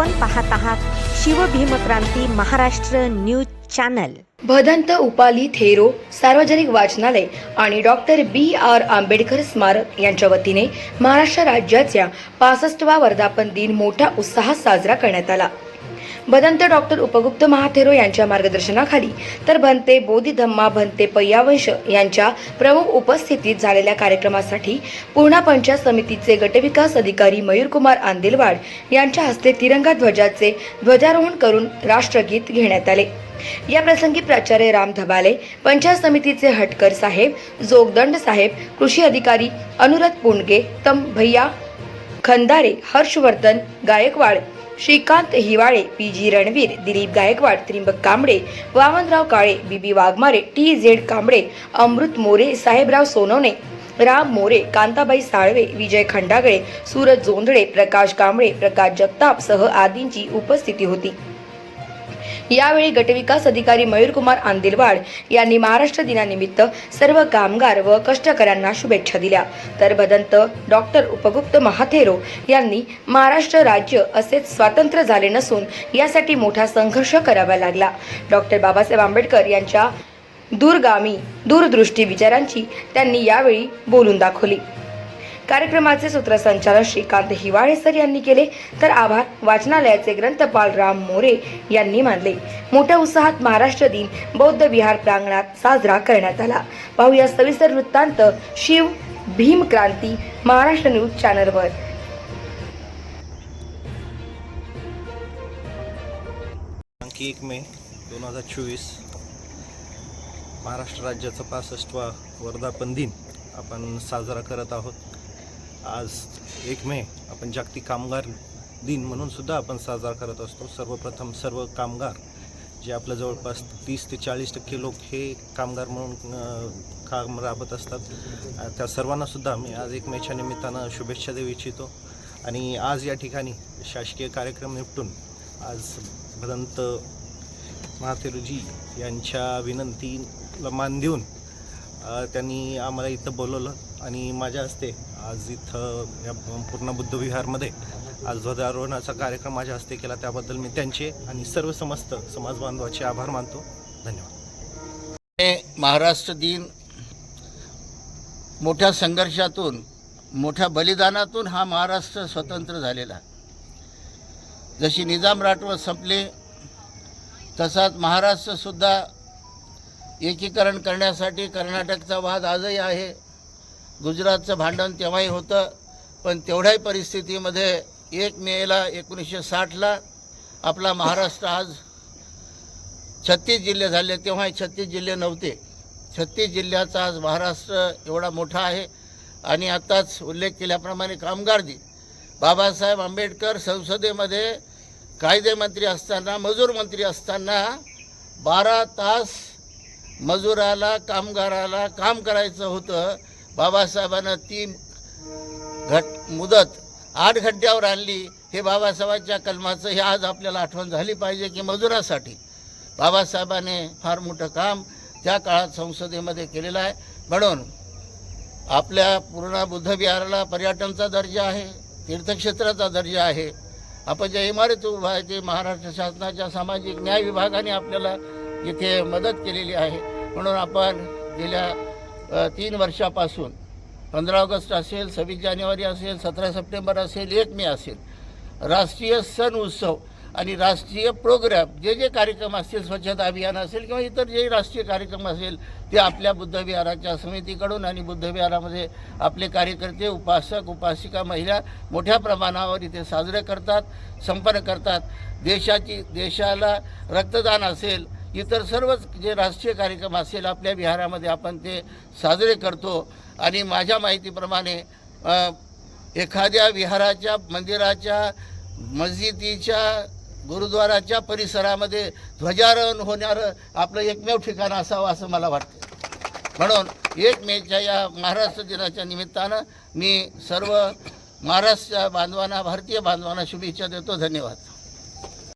आपण पाहत आहात शिवभीमक्रांती महाराष्ट्र न्यूज चॅनल. भदंत उपाली थेरो सार्वजनिक वाचनालय आणि डॉक्टर बी आर आंबेडकर स्मारक यांच्या वतीने महाराष्ट्र राज्याच्या पासष्टवा वर्धापन दिन मोठ्या उत्साहात साजरा करण्यात आला. भदंत डॉक्टर उपगुप्त महाथेरो यांच्या मार्गदर्शनाखाली तर भंते बोधिधम्मा भंते पय्यावंश यांच्या प्रमुख उपस्थितीत झालेल्या कार्यक्रमासाठी पूर्णा पंचायत समितीचे गटविकास अधिकारी मयूरकुमार आंदेलवाड यांच्या हस्ते तिरंगा ध्वजाचे ध्वजारोहण करून राष्ट्रगीत घेण्यात आले. या प्रसंगी प्राचार्य राम धबाले पंचायत समितीचे हटकर साहेब जोगदंड साहेब कृषी अधिकारी अनुरत पुंडगे तम Bhaiya Khandare Harshvardhan Gaikwad Shrikant Hiwale P G Ranveer Dilip Gaikwad Trimbak Kamble Vamanrao Kale Bibi Waghmare T Z Kamble Amrut More Sahebrao Sonawane Ram More Kantabai Salve Vijay Khandagale Suraj Jondhale Prakash Kamble Prakash Jagtap सह आदींची उपस्थिती होती. यावेळी गटविकास अधिकारी मयूरकुमार आंदिलवाड यांनी महाराष्ट्र दिनानिमित्त सर्व कामगार व कष्टकऱ्यांना शुभेच्छा दिल्या. तर भदंत डॉक्टर उपगुप्त महाथेरो यांनी महाराष्ट्र राज्य असेच स्वातंत्र्य झाले नसून यासाठी मोठा संघर्ष करावा लागला. डॉक्टर बाबासाहेब आंबेडकर यांच्या दूरगामी दूरदृष्टी विचारांची त्यांनी यावेळी बोलून दाखवली. कार्यक्रमाचे सूत्रसंचालन श्रीकांत हिवाळे सर यांनी केले. तर आभार. वाचनालयाचे ग्रंथपाल राम मोरे यांनी मानले. मोठ्या उत्साहात महाराष्ट्र दिन बौद्ध विहार प्रांगणात साजरा करण्यात आला. पाहूया सविस्तर वृत्तांत शिव भीम क्रांती महाराष्ट्र न्यूज चॅनलवर. एक मे दोन हजार चोवीस महाराष्ट्र राज्याचा पासष्टवा वर्धापन दिन आपण साजरा करत आहोत. आज एक मे आपण जागतिक कामगार दिन म्हणून सुद्धा आपण साजरा करत असतो. सर्वप्रथम सर्व कामगार जे आपल्या जवळपास तीस ते चाळीस टक्के लोक हे कामगार म्हणून काम राबत असतात. त्या सर्वांना सुद्धा मी आज एक मेच्या निमित्तानं शुभेच्छा देऊ इच्छितो. आणि आज या ठिकाणी शासकीय कार्यक्रम निपटून आज भदंत महातेरुजी यांच्या विनंतीला मान देऊन त्यांनी आम्हाला इथं बोलवलं आणि माझ्या हस्ते आज इथं या पूर्ण बुद्ध विहारमध्ये आज ध्वजारोहणाचा कार्यक्रम माझ्या हस्ते केला. त्याबद्दल मी त्यांचे आणि सर्व समस्त समाज बांधवाचे आभार मानतो. धन्यवाद. महाराष्ट्र दिन मोठ्या संघर्षातून मोठ्या बलिदानातून हा महाराष्ट्र स्वतंत्र झालेला आहे. जशी निजाम राठोड संपले तसाच महाराष्ट्रसुद्धा एकीकरण करण्यासाठी कर्नाटकचा वाद आजही आहे. गुजरातचं भांडण तेव्हाही होतं पण तेवढ्याही परिस्थितीमध्ये एक मेला एकोणीसशे साठला. आपला महाराष्ट्र आज छत्तीस जिल्हे झाले तेव्हाही छत्तीस जिल्हे नव्हते. छत्तीस जिल्ह्याचा आज महाराष्ट्र एवढा मोठा आहे. आणि आत्ताच उल्लेख केल्याप्रमाणे कामगार दिन बाबासाहेब आंबेडकर संसदेमध्ये कायदेमंत्री असताना मजूर मंत्री असताना बारा तास मजुराला कामगाराला काम करायचं होतं. बाबासाहेबांना ती घट मुदत आठ घंट्यावर आणली. हे बाबासाहेबांच्या कलमाचं हे आज आपल्याला आठवण झाली पाहिजे की मजुरासाठी बाबासाहेबाने फार मोठं काम त्या काळात संसदेमध्ये केलेलं आहे. म्हणून आपल्या पूर्ण बुद्धविहाराला पर्यटनचा दर्जा आहे तीर्थक्षेत्राचा दर्जा आहे. आपण ज्या इमारती उभा आहे ते महाराष्ट्र शासनाच्या सामाजिक न्याय विभागाने आपल्याला इथे मदत केलेली आहे. म्हणून आपण गेल्या तीन वर्षापासून पंधरा ऑगस्ट असेल सव्वीस जानेवारी असेल सतरा सप्टेंबर असेल एक मे असेल राष्ट्रीय सण उत्सव आणि राष्ट्रीय प्रोग्राम जे जे कार्यक्रम असतील स्वच्छता अभियान असेल किंवा इतर जे राष्ट्रीय कार्यक्रम असेल ते आपल्या बुद्धविहाराच्या समितीकडून आणि बुद्धविहारामध्ये आपले कार्यकर्ते उपासक उपासिका महिला मोठ्या प्रमाणावर इथे साजरे करतात संपन्न करतात. देशाची देशाला रक्तदान असेल इतर सर्वच जे राष्ट्रीय कार्यक्रम असेल आपल्या विहारामध्ये आपण ते साजरे करतो. आणि माझ्या माहितीप्रमाणे एखाद्या विहाराच्या मंदिराच्या मस्जिदीच्या गुरुद्वाराच्या परिसरामध्ये ध्वजारोहण होणारं आपलं एकमेव ठिकाण असावं असं मला वाटतं. म्हणून एक मेच्या या महाराष्ट्र दिनाच्या निमित्तानं मी सर्व महाराष्ट्र बांधवांना भारतीय बांधवांना शुभेच्छा देतो. धन्यवाद.